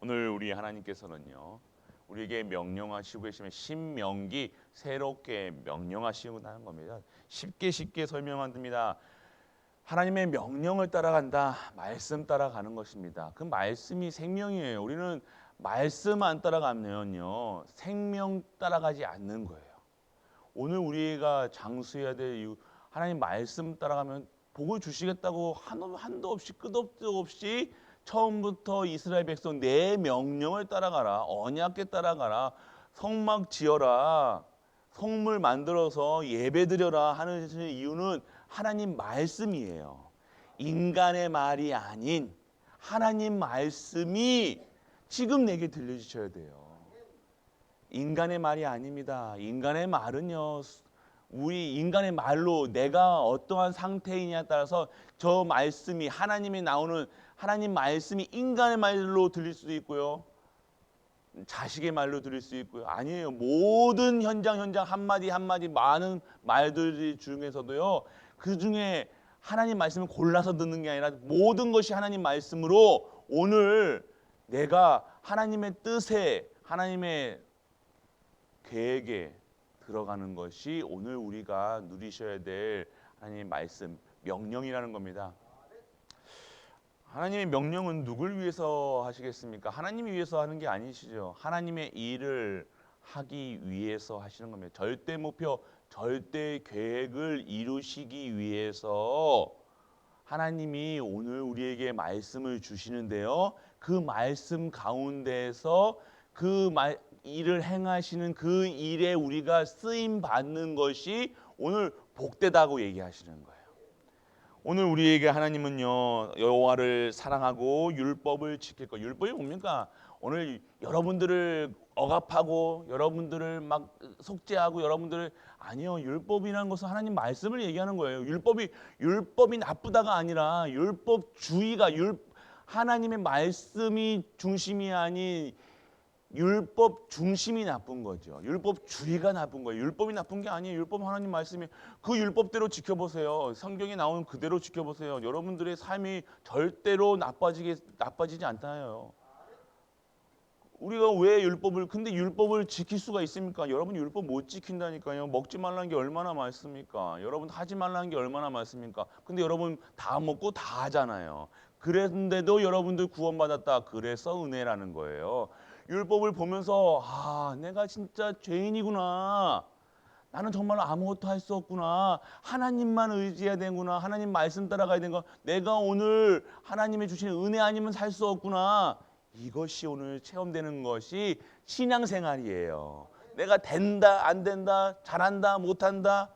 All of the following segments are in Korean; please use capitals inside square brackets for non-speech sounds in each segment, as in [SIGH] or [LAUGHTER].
오늘 우리 하나님께서는요. 우리에게 명령하시고 계시면 신명기 새롭게 명령하시고하는 겁니다. 쉽게 쉽게 설명합니다. 하나님의 명령을 따라간다. 말씀 따라가는 것입니다. 그 말씀이 생명이에요. 우리는 말씀 안 따라가면요. 생명 따라가지 않는 거예요. 오늘 우리가 장수해야 될 이유 하나님 말씀 따라가면 복을 주시겠다고 한도, 한도 없이 끝도 없이 처음부터 이스라엘 백성 내 명령을 따라가라 언약께 따라가라 성막 지어라 성물 만들어서 예배드려라 하는 이유는 하나님 말씀이에요. 인간의 말이 아닌 하나님 말씀이 지금 내게 들려주셔야 돼요. 인간의 말이 아닙니다. 인간의 말은요. 우리 인간의 말로 내가 어떠한 상태이냐에 따라서 저 말씀이 하나님이 나오는 하나님 말씀이 인간의 말로 들릴 수도 있고요. 자식의 말로 들릴 수 있고요. 아니에요. 모든 현장 현장 한마디 한마디 많은 말들 중에서도요. 그 중에 하나님 말씀을 골라서 듣는 게 아니라 모든 것이 하나님 말씀으로 오늘 내가 하나님의 뜻에 하나님의 계획에 들어가는 것이 오늘 우리가 누리셔야 될 하나님의 말씀 명령이라는 겁니다. 하나님의 명령은 누굴 위해서 하시겠습니까? 하나님이 위해서 하는 게 아니시죠. 하나님의 일을 하기 위해서 하시는 겁니다. 절대 목표, 절대 계획을 이루시기 위해서 하나님이 오늘 우리에게 말씀을 주시는데요. 그 말씀 가운데서 그 말, 일을 행하시는 그 일에 우리가 쓰임 받는 것이 오늘 복되다고 얘기하시는 거예요. 오늘 우리에게 하나님은요 여호와를 사랑하고 율법을 지킬 것. 율법이 뭡니까? 오늘 여러분들을 억압하고 여러분들을 막 속죄하고 여러분들을 아니요 율법이라는 것은 하나님 말씀을 얘기하는 거예요. 율법이 율법이 나쁘다가 아니라 율법 주의가 율 하나님의 말씀이 중심이 아닌 율법 중심이 나쁜 거죠. 율법주의가 나쁜 거예요. 율법이 나쁜 게 아니에요. 율법 하나님 말씀이 그 율법대로 지켜보세요. 성경에 나오는 그대로 지켜보세요. 여러분들의 삶이 절대로 나빠지게 나빠지지 않다요. 우리가 왜 율법을 근데 율법을 지킬 수가 있습니까? 여러분 율법 못 지킨다니까요. 먹지 말라는 게 얼마나 많습니까? 여러분 하지 말라는 게 얼마나 많습니까? 근데 여러분 다 먹고 다 하잖아요. 그랬는데도 여러분들 구원받았다. 그래서 은혜라는 거예요. 율법을 보면서 아, 내가 진짜 죄인이구나. 나는 정말 아무것도 할 수 없구나. 하나님만 의지해야 되는구나. 하나님 말씀 따라가야 되는 거. 내가 오늘 하나님의 주신 은혜 아니면 살 수 없구나. 이것이 오늘 체험되는 것이 신앙생활이에요. 내가 된다, 안 된다, 잘한다, 못한다.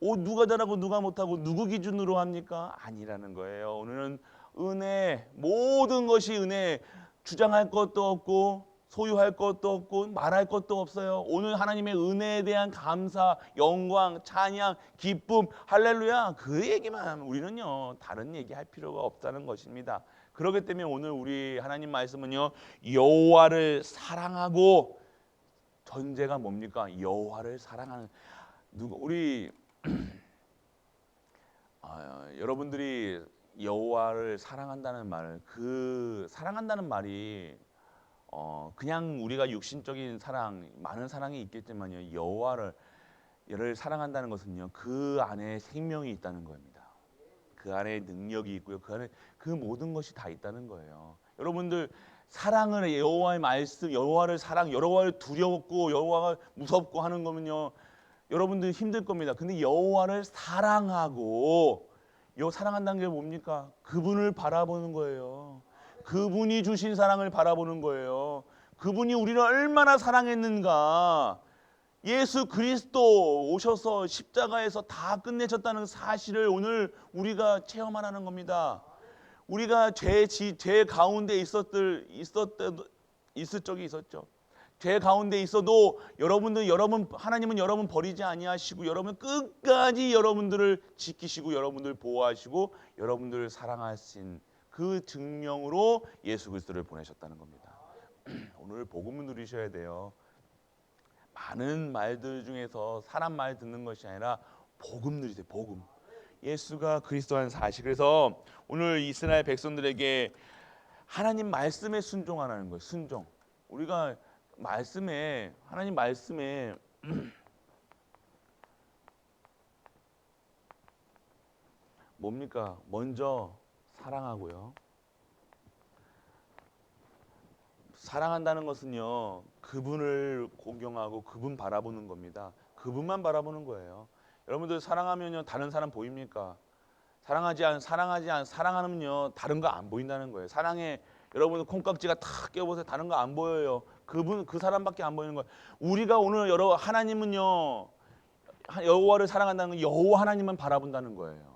오, 누가 잘하고 누가 못하고 누구 기준으로 합니까? 아니라는 거예요. 오늘은 은혜, 모든 것이 은혜. 주장할 것도 없고 소유할 것도 없고 말할 것도 없어요. 오늘 하나님의 은혜에 대한 감사, 영광, 찬양, 기쁨, 할렐루야 그 얘기만 우리는요 다른 얘기 할 필요가 없다는 것입니다. 그렇기 때문에 오늘 우리 하나님 말씀은요 여호와를 사랑하고 전제가 뭡니까? 여호와를 사랑하는 누구 우리 [CLEARS THROAT] 아, 여러분들이 여호와를 사랑한다는 말, 그 사랑한다는 말이 어 그냥 우리가 육신적인 사랑 많은 사랑이 있겠지만요 여호와를 를 사랑한다는 것은요 그 안에 생명이 있다는 겁니다. 그 안에 능력이 있고요 그 안에 그 모든 것이 다 있다는 거예요. 여러분들 사랑을 여호와의 말씀 여호와를 사랑 여호와를 두려웠고 여호와가 무섭고 하는 거면요 여러분들 힘들 겁니다. 근데 여호와를 사랑하고 요 사랑한다는 게 뭡니까? 그분을 바라보는 거예요. 그분이 주신 사랑을 바라보는 거예요. 그분이 우리를 얼마나 사랑했는가. 예수 그리스도 오셔서 십자가에서 다 끝내셨다는 사실을 오늘 우리가 체험하라는 겁니다. 우리가 죄, 지, 죄 가운데 있었들, 있었, 있을 적이 있었죠. 죄 가운데 있어도 여러분들 여러분 하나님은 여러분 버리지 아니하시고 여러분 끝까지 여러분들을 지키시고 여러분들 보호하시고 여러분들을 사랑하신 그 증명으로 예수 그리스도를 보내셨다는 겁니다. [CLEARS THROAT] 오늘 복음을 누리셔야 돼요. 많은 말들 중에서 사람 말 듣는 것이 아니라 복음 누리세요. 복음. 예수가 그리스도라는 사실. 그래서 오늘 이스라엘 백성들에게 하나님 말씀에 순종하라는 거예요. 순종. 우리가 말씀에 하나님 말씀에 [CLEARS THROAT] 뭡니까? 먼저 사랑하고요. 사랑한다는 것은요, 그분을 공경하고 그분 바라보는 겁니다. 그분만 바라보는 거예요. 여러분들 사랑하면요, 다른 사람 보입니까? 사랑하지 않, 사랑하지 않, 사랑하면요, 다른 거 안 보인다는 거예요. 사랑에 여러분 콩깍지가 탁 껴보세요. 다른 거 안 보여요. 그분, 그 사람밖에 안 보이는 거예요. 우리가 오늘 여러 하나님은요, 하- 여호와를 사랑한다는 건 여호와 하나님만 바라본다는 거예요.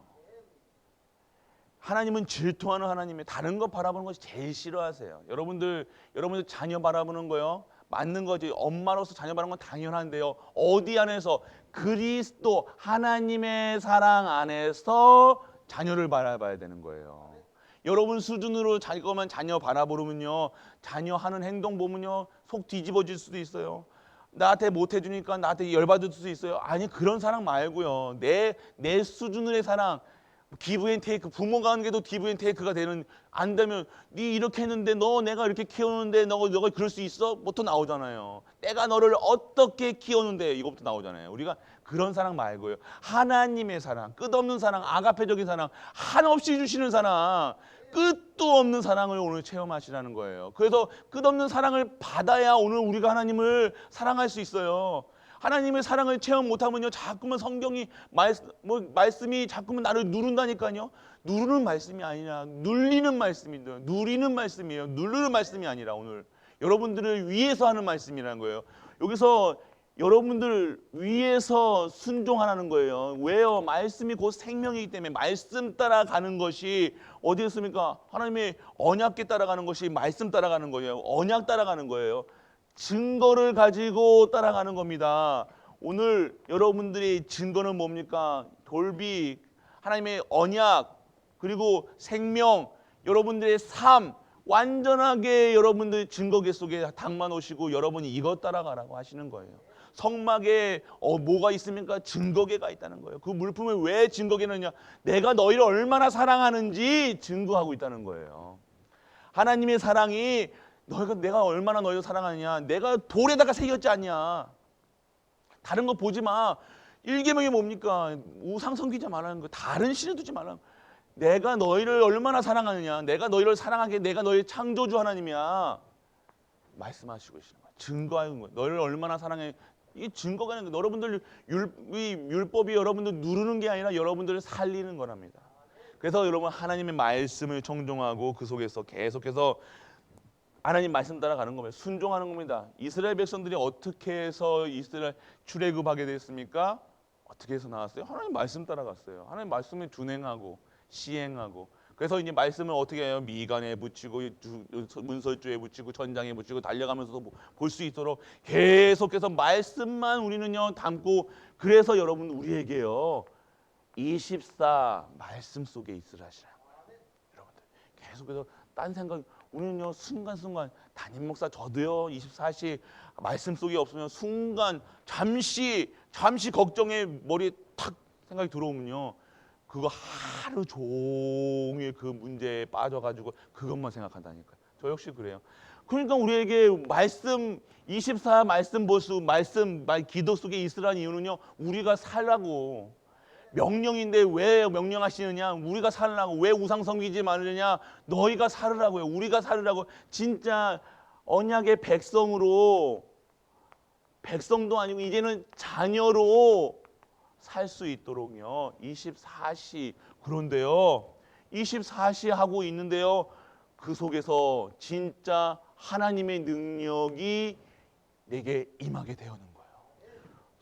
하나님은 질투하는 하나님이 다른 거 바라보는 것이 제일 싫어하세요. 여러분들 여러분들 자녀 바라보는 거요. 맞는 거지. 엄마로서 자녀 바라보는 건 당연한데요. 어디 안에서 그리스도 하나님의 사랑 안에서 자녀를 바라봐야 되는 거예요. 여러분 수준으로 자기 것만 자녀 바라보면요. 자녀 하는 행동 보면요. 속 뒤집어질 수도 있어요. 나한테 못 해주니까 나한테 열받을 수도 있어요. 아니 그런 사랑 말고요. 내 내 수준의 사랑 기브 앤 테이크 부모가 하는 게도 기브 앤 테이크가 되는 안 되면 네 이렇게 했는데 너 내가 이렇게 키우는데 너가 너가 그럴 수 있어? 부터 나오잖아요. 내가 너를 어떻게 키우는데 이것부터 나오잖아요. 우리가 그런 사랑 말고요. 하나님의 사랑, 끝없는 사랑, 아가페적인 사랑, 한없이 주시는 사랑, 끝도 없는 사랑을 오늘 체험하시라는 거예요. 그래서 끝없는 사랑을 받아야 오늘 우리가 하나님을 사랑할 수 있어요. 하나님의 사랑을 체험 못하면요 자꾸만 성경이 말, 뭐, 말씀이 자꾸만 나를 누른다니까요. 누르는 말씀이 아니라 눌리는 말씀인데 누리는 말씀이에요. 누르는 말씀이 아니라 오늘 여러분들을 위해서 하는 말씀이라는 거예요. 여기서 여러분들 위해서 순종하라는 거예요. 왜요? 말씀이 곧 생명이기 때문에 말씀 따라가는 것이 어디 있습니까? 하나님의 언약계 따라가는 것이 말씀 따라가는 거예요. 언약 따라가는 거예요 증거를 가지고 따라가는 겁니다. 오늘 여러분들의 증거는 뭡니까? 돌비, 하나님의 언약, 그리고 생명, 여러분들의 삶, 완전하게 여러분들 증거계 속에 담아 놓으시고 여러분이 이것 따라가라고 하시는 거예요. 성막에 어, 뭐가 있습니까? 증거계가 있다는 거예요. 그 물품을 왜 증거계느냐? 내가 너희를 얼마나 사랑하는지 증거하고 있다는 거예요. 하나님의 사랑이 너희가 내가 얼마나 너희를 사랑하느냐? 내가 돌에다가 새겼지 않냐? 다른 거 보지 마. 일계명이 뭡니까? 우상 섬기지 말라는 거. 다른 신을 두지 말라는 거. 내가 너희를 얼마나 사랑하느냐? 내가 너희를 사랑하게 내가 너희 창조주 하나님이야. 말씀하시고 계시는 거야. 증거하는 거야. 너희를 얼마나 사랑해. 이 증거가 거. 여러분들 율, 이 율법이 여러분들 누르는 게 아니라 여러분들을 살리는 거랍니다. 그래서 여러분 하나님의 말씀을 청종하고 그 속에서 계속해서 하나님 말씀 따라가는 겁니다. 순종하는 겁니다. 이스라엘 백성들이 어떻게 해서 이스라엘 출애굽하게 됐습니까? 어떻게 해서 나왔어요? 하나님 말씀 따라갔어요. 하나님 말씀을 준행하고 시행하고 그래서 이제 말씀을 어떻게 해요? 미간에 붙이고 두- 문설주에 붙이고 전장에 붙이고 달려가면서도 볼 수 있도록 계속해서 말씀만 우리는요 담고 그래서 여러분 우리에게요 24 말씀 속에 있으라 하시라고 여러분들 계속해서 딴 생각 우리는요 순간순간 담임 목사 저도요 24시 말씀 속에 없으면 순간 잠시 잠시 걱정에 머리에 탁 생각이 들어오면요 그거 하루 종일 그 문제에 빠져가지고 그것만 생각한다니까요. 저 역시 그래요. 그러니까 우리에게 말씀 24 말씀 보수 말씀 말 기도 속에 있으라는 이유는요 우리가 살라고 명령인데 왜 명령하시느냐? 우리가 살라고 왜 우상 섬기지 말느냐? 너희가 살으라고요. 우리가 살으라고 진짜 언약의 백성으로 백성도 아니고 이제는 자녀로 살 수 있도록요. 24시 그런데요. 24시 하고 있는데요. 그 속에서 진짜 하나님의 능력이 내게 임하게 되었는.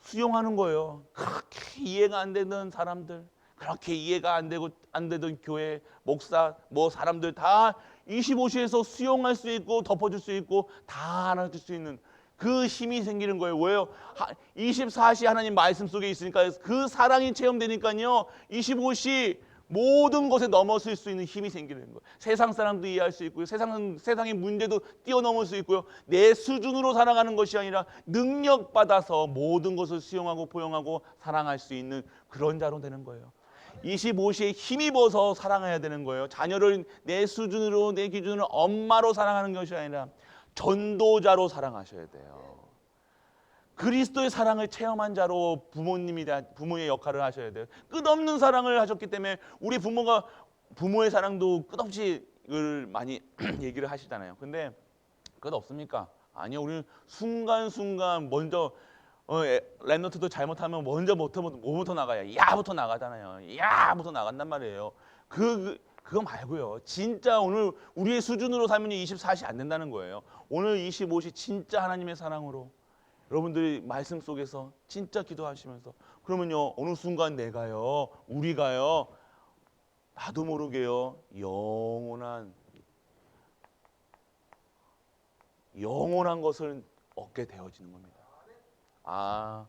수용하는 거예요. 그렇게 이해가 안 되는 사람들, 그렇게 이해가 안 되고 안 되던 교회 목사 뭐 사람들 다 25시에서 수용할 수 있고 덮어줄 수 있고 다 알아줄 수 있는 그 힘이 생기는 거예요. 왜요? 24시 하나님 말씀 속에 있으니까 그 사랑이 체험되니까요. 25시 모든 것에 넘어설 수 있는 힘이 생기는 거예요. 세상 사람도 이해할 수 있고요. 세상 세상의 문제도 뛰어넘을 수 있고요. 내 수준으로 살아가는 것이 아니라 능력 받아서 모든 것을 수용하고 포용하고 사랑할 수 있는 그런 자로 되는 거예요. 25시에 힘입어서 사랑해야 되는 거예요. 자녀를 내 수준으로 내 기준으로 엄마로 사랑하는 것이 아니라 전도자로 사랑하셔야 돼요. 그리스도의 사랑을 체험한 자로 부모님이 다- 부모의 역할을 하셔야 돼요. 끝없는 사랑을 하셨기 때문에 우리 부모가 부모의 사랑도 끝없이 을 많이 [CLEARS THROAT] 얘기를 하시잖아요. 근데 끝 없습니까? 아니요. 우리는 순간순간 먼저 어, 에, 랩노트도 잘못하면 먼저 뭐부터 뭐부터 나가요? 야부터 나가잖아요. 야부터 나간단 말이에요. 그, 그 그거 말고요. 진짜 오늘 우리의 수준으로 살면 24시 안 된다는 거예요. 오늘 25시 진짜 하나님의 사랑으로 여러분들이 말씀 속에서 진짜 기도하시면서 그러면요 어느 순간 내가요 우리가요 나도 모르게요 영원한 영원한 것을 얻게 되어지는 겁니다. 아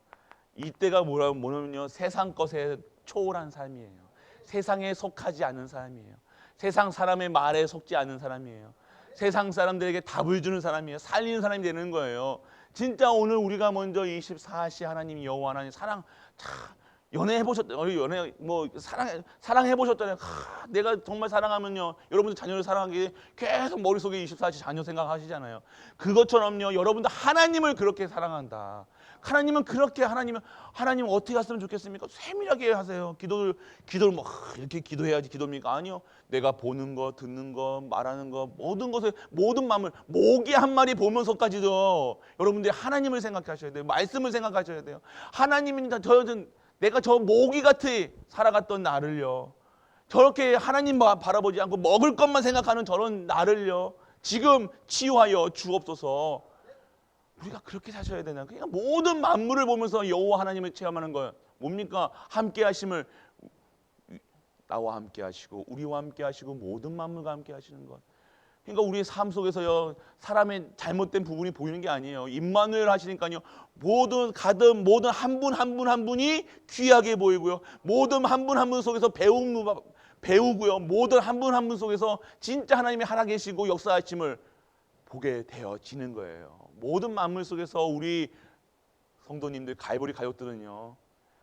이때가 뭐라 뭐냐면요 세상 것에 초월한 삶이에요. 세상에 속하지 않은 삶이에요. 세상 사람의 말에 속지 않은 사람이에요. 세상 사람들에게 답을 주는 사람이에요. 살리는 사람이 되는 거예요. 진짜 오늘 우리가 먼저 24시 하나님 여호와 하나님 사랑 참 연애해 보셨 어 연애 뭐 사랑 사랑해 보셨잖아요. 하, 내가 정말 사랑하면요. 여러분들 자녀를 사랑하기 계속 머릿속에 24시 자녀 생각하시잖아요. 그것처럼요. 여러분들 하나님을 그렇게 사랑한다. 하나님은 그렇게 하나님은 하나님 어떻게 했으면 좋겠습니까? 세밀하게 하세요. 기도를 기도를 뭐 하, 이렇게 기도해야지 기도입니까? 아니요. 내가 보는 거, 듣는 거, 말하는 거 모든 것을 모든 마음을 모기 한 마리 보면서까지도 여러분들이 하나님을 생각하셔야 돼요. 말씀을 생각하셔야 돼요. 하나님이 저는 내가 저 모기 같이 살아갔던 나를요. 저렇게 하나님 바- 바라보지 않고 먹을 것만 생각하는 저런 나를요. 지금 치유하여 주옵소서. 우리가 그렇게 사셔야 되나? 그러니까 모든 만물을 보면서 여호와 하나님을 체험하는 거예요. 뭡니까? 함께 하심을 나와 함께 하시고 우리와 함께 하시고 모든 만물과 함께 하시는 것. 그러니까 우리의 삶 속에서요 사람의 잘못된 부분이 보이는 게 아니에요. 임마누엘 하시니까요 모든 가든 모든 한 분 한 분 한 분이 귀하게 보이고요. 모든 한 분 한 분 속에서 배움 배우고요. 모든 한 분 한 분 속에서 진짜 하나님이 살아 계시고 역사하심을 보게 되어지는 거예요. 모든 만물 속에서 우리 성도님들 갈보리 가족들은요.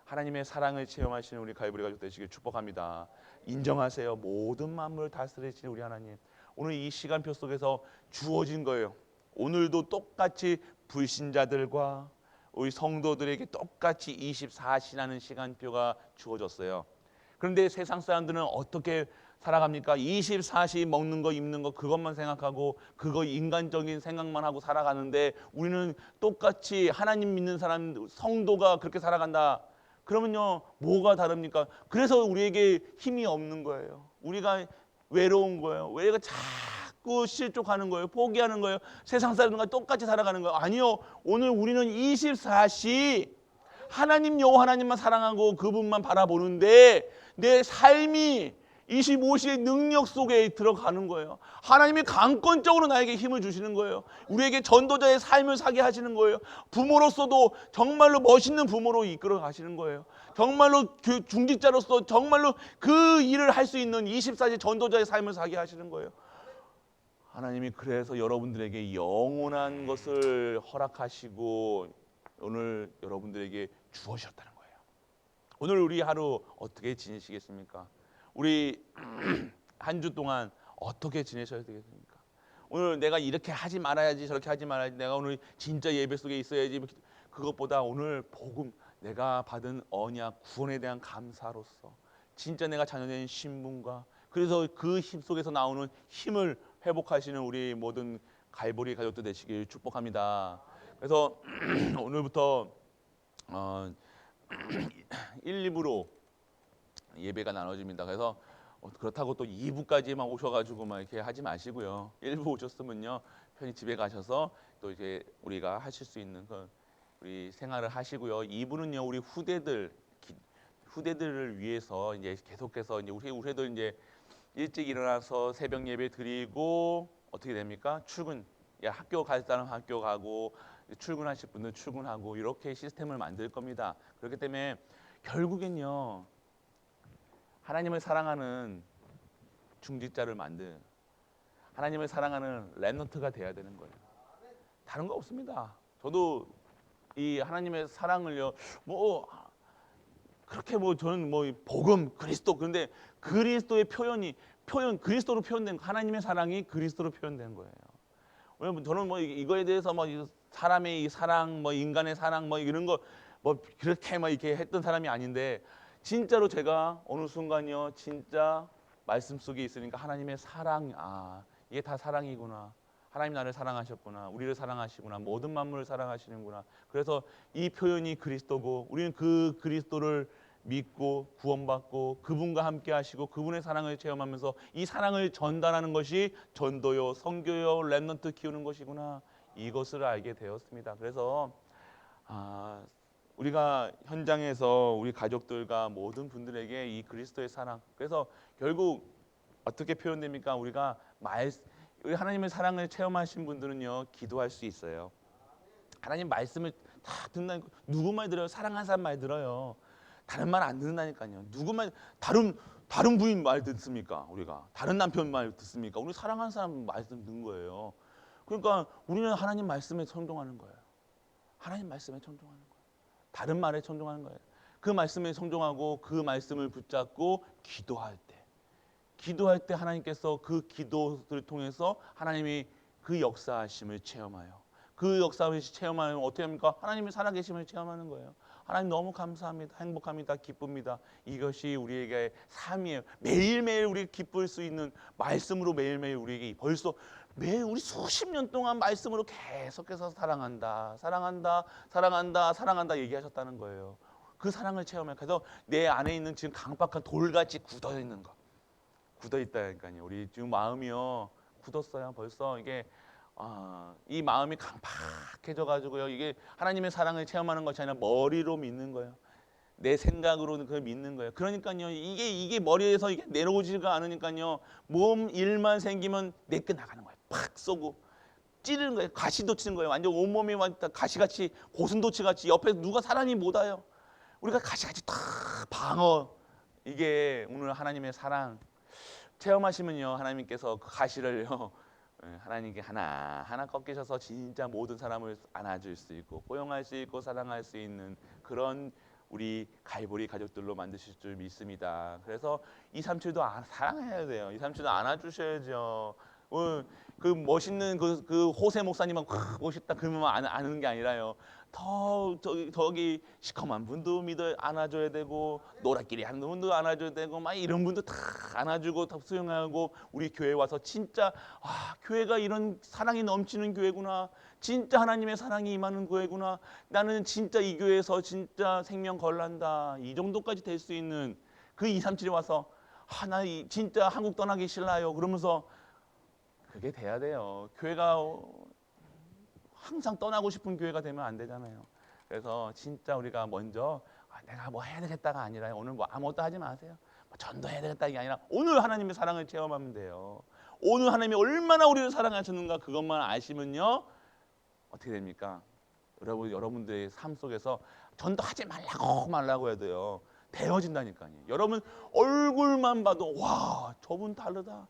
하나님의 사랑을 체험하시는 우리 갈보리 가족 되시길 축복합니다. 인정하세요. 모든 만물을 다스리시는 우리 하나님. 오늘 이 시간표 속에서 주어진 거예요. 오늘도 똑같이 불신자들과 우리 성도들에게 똑같이 24시라는 시간표가 주어졌어요. 그런데 세상 사람들은 어떻게 살아갑니까? 24시 먹는 거 입는 거 그것만 생각하고 그거 인간적인 생각만 하고 살아가는데 우리는 똑같이 하나님 믿는 사람 성도가 그렇게 살아간다. 그러면요 뭐가 다릅니까? 그래서 우리에게 힘이 없는 거예요. 우리가 외로운 거예요. 우리가 자꾸 실족하는 거예요. 포기하는 거예요. 세상 사람들과 똑같이 살아가는 거예요. 아니요. 오늘 우리는 24시 하나님 여호와 하나님만 사랑하고 그분만 바라보는데 내 삶이 25시의 능력 속에 들어가는 거예요. 하나님이 강권적으로 나에게 힘을 주시는 거예요. 우리에게 전도자의 삶을 사게 하시는 거예요. 부모로서도 정말로 멋있는 부모로 이끌어 가시는 거예요. 정말로 그 중직자로서 정말로 그 일을 할 수 있는 24시 전도자의 삶을 사게 하시는 거예요. 하나님이 그래서 여러분들에게 영원한 것을 허락하시고 오늘 여러분들에게 주어셨다는 거예요. 오늘 우리 하루 어떻게 지내시겠습니까? 우리 [CLEARS THROAT] 한 주 동안 어떻게 지내셔야 되겠습니까? 오늘 내가 이렇게 하지 말아야지 저렇게 하지 말아야지 내가 오늘 진짜 예배 속에 있어야지 그것보다 오늘 복음 내가 받은 언약 구원에 대한 감사로서 진짜 내가 자녀된 신분과 그래서 그 힘 속에서 나오는 힘을 회복하시는 우리 모든 갈보리 가족들 되시길 축복합니다. 그래서 [CLEARS THROAT] 오늘부터 어, [CLEARS THROAT] 1, 2부로 예배가 나눠집니다. 그래서 어, 그렇다고 또 2부까지만 오셔가지고 막 이렇게 하지 마시고요. 1부 오셨으면요 편히 집에 가셔서 또 이제 우리가 하실 수 있는 그 우리 생활을 하시고요. 2부는요 우리 후대들 기- 후대들을 위해서 이제 계속해서 이제 우리 후대들 이제 일찍 일어나서 새벽 예배 드리고 어떻게 됩니까? 출근 야, 학교 갈 사람 학교 가고 출근하실 분들 출근하고 이렇게 시스템을 만들 겁니다. 그렇기 때문에 결국엔요 하나님을 사랑하는 중직자를 만든 하나님을 사랑하는 랩넌트가 돼야 되는 거예요. 다른 거 없습니다. 저도 이 하나님의 사랑을요 뭐 그렇게 뭐 저는 뭐 복음 그리스도 그런데 그리스도의 표현이 표현 그리스도로 표현된 하나님의 사랑이 그리스도로 표현된 거예요. 왜냐면 저는 뭐 이- 이거에 대해서 뭐이 사람의 이 사랑 뭐 인간의 사랑 뭐 이런 거 뭐 그렇게 막 이렇게 했던 사람이 아닌데 진짜로 제가 어느 순간요 진짜 말씀 속에 있으니까 하나님의 사랑 아 이게 다 사랑이구나. 하나님 나를 사랑하셨구나. 우리를 사랑하시구나. 모든 만물을 사랑하시는구나. 그래서 이 표현이 그리스도고 우리는 그 그리스도를 믿고 구원받고 그분과 함께 하시고 그분의 사랑을 체험하면서 이 사랑을 전달하는 것이 전도요, 선교요, 랩넌트 키우는 것이구나. 이것을 알게 되었습니다. 그래서 아, 우리가 현장에서 우리 가족들과 모든 분들에게 이 그리스도의 사랑. 그래서 결국 어떻게 표현됩니까? 우리가 말 우리 하나님의 사랑을 체험하신 분들은요 기도할 수 있어요. 하나님 말씀을 다 듣는 누구 말 들어요? 사랑하는 사람 말 들어요. 다른 말 안 듣는다니까요. 누구 말 다른 다른 부인 말 듣습니까? 우리가 다른 남편 말 듣습니까? 우리 사랑하는 사람 말씀 듣는 거예요. 그러니까 우리는 하나님 말씀에 청종하는 거예요. 하나님 말씀에 청종하는. 다른 말에 청종하는 거예요. 그 말씀에 청종하고 그 말씀을 붙잡고 기도할 때 기도할 때 하나님께서 그 기도를 통해서 하나님이 그 역사하심을 체험하여 그 역사를 체험하면 어떻게 합니까? 하나님의 살아계심을 체험하는 거예요. 하나님 너무 감사합니다. 행복합니다. 기쁩니다. 이것이 우리에게 삶이에요. 매일매일 우리 기쁠 수 있는 말씀으로 매일매일 우리에게 벌써 매일 우리 수십 년 동안 말씀으로 계속해서 사랑한다. 사랑한다. 사랑한다. 사랑한다 얘기하셨다는 거예요. 그 사랑을 체험해. 그래서 내 안에 있는 지금 강박한 돌같이 굳어 있는 거. 굳어 있다니까요. 우리 지금 마음이요 굳었어요. 벌써 이게 아, 이 마음이 강팍해져 가지고요. 이게 하나님의 사랑을 체험하는 것이 아니라 머리로 믿는 거예요. 내 생각으로는 그걸 믿는 거예요. 그러니까요. 이게 이게 머리에서 이게 내려오지가 않으니까요. 몸 일만 생기면 내게 나가는 거예요. 팍 쏘고 찌르는 거예요. 가시도 치는 거예요. 완전 온몸이 완전 가시같이 고슴도치 같이 옆에 누가 사람이 못 와요. 우리가 가시같이 탁 방어 이게 오늘 하나님의 사랑 체험하시면요 하나님께서 그 가시를요 [LAUGHS] 예, 하나님께 하나 하나 꺾이셔서 진짜 모든 사람을 안아줄 수 있고 포용할 수 있고 사랑할 수 있는 그런 우리 갈보리 가족들로 만드실 줄 믿습니다. 그래서 이 삼촌도 안- 사랑해야 돼요. 이 삼촌도 안아주셔야죠. 어, 그 멋있는 그, 그 호세 목사님만 크, 멋있다 그러면 안, 아는 게 아니라요. 더 저기, 저기 시커먼 분도 믿어 안아줘야 되고 노랗끼리 하는 분도 안아줘야 되고 막 이런 분도 다 안아주고 다 수용하고 우리 교회 와서 진짜 아 교회가 이런 사랑이 넘치는 교회구나. 진짜 하나님의 사랑이 임하는 교회구나. 나는 진짜 이 교회에서 진짜 생명 걸란다. 이 정도까지 될 수 있는 그 2, 3, 7에 와서 아나 진짜 한국 떠나기 싫나요. 그러면서 그게 돼야 돼요 교회가 어, 항상 떠나고 싶은 교회가 되면 안 되잖아요. 그래서 진짜 우리가 먼저 아, 내가 뭐 해야 되겠다가 아니라 오늘 뭐 아무것도 하지 마세요. 뭐 전도해야 되겠다 게 아니라 오늘 하나님의 사랑을 체험하면 돼요. 오늘 하나님이 얼마나 우리를 사랑하셨는가 그것만 아시면요 어떻게 됩니까? 여러분 여러분들의 삶 속에서 전도하지 말라고 말라고 해야 돼요. 되어진다니까요. 여러분 얼굴만 봐도 와 저분 다르다.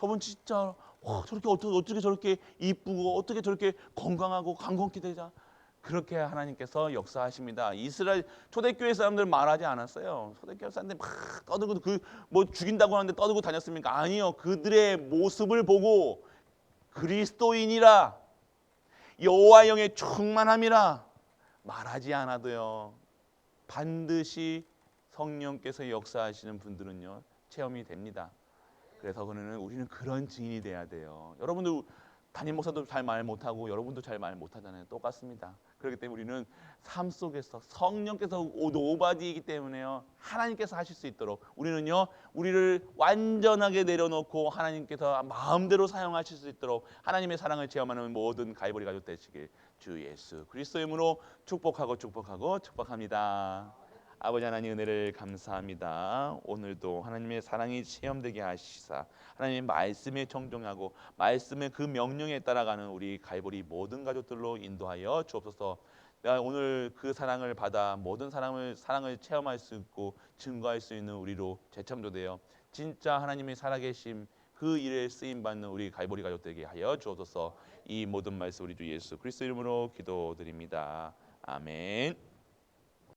저분 진짜 와 저렇게 어떻게 어떻게 저렇게 이쁘고 어떻게 저렇게 건강하고 강건케 되자 그렇게 하나님께서 역사하십니다. 이스라엘 초대교회 사람들 말하지 않았어요. 초대교회 사람들 막 떠들고 그 뭐 죽인다고 하는데 떠들고 다녔습니까? 아니요. 그들의 모습을 보고 그리스도인이라 여호와 영의 충만함이라 말하지 않아도요. 반드시 성령께서 역사하시는 분들은요 체험이 됩니다. 그래서 그는 우리는 그런 증인이 돼야 돼요. 여러분들 담임 목사도 잘 말 못하고 여러분도 잘 말 못하잖아요. 똑같습니다. 그렇기 때문에 우리는 삶 속에서 성령께서 노바디이기 때문에요. 하나님께서 하실 수 있도록 우리는요. 우리를 완전하게 내려놓고 하나님께서 마음대로 사용하실 수 있도록 하나님의 사랑을 체험하는 모든 가이버리 가족 되시길 주 예수 그리스도의 이름으로 축복하고 축복하고 축복합니다. 아버지 하나님 은혜를 감사합니다. 오늘도 하나님의 사랑이 체험되게 하시사 하나님의 말씀에 청종하고 말씀의 그 명령에 따라가는 우리 갈보리 모든 가족들로 인도하여 주옵소서. 내가 오늘 그 사랑을 받아 모든 사랑을 사랑을 체험할 수 있고 증거할 수 있는 우리로 재창조되어 진짜 하나님의 살아계심 그 일에 쓰임 받는 우리 갈보리 가족들에게 하여 주옵소서. 이 모든 말씀 우리 주 예수 그리스도 이름으로 기도드립니다. 아멘.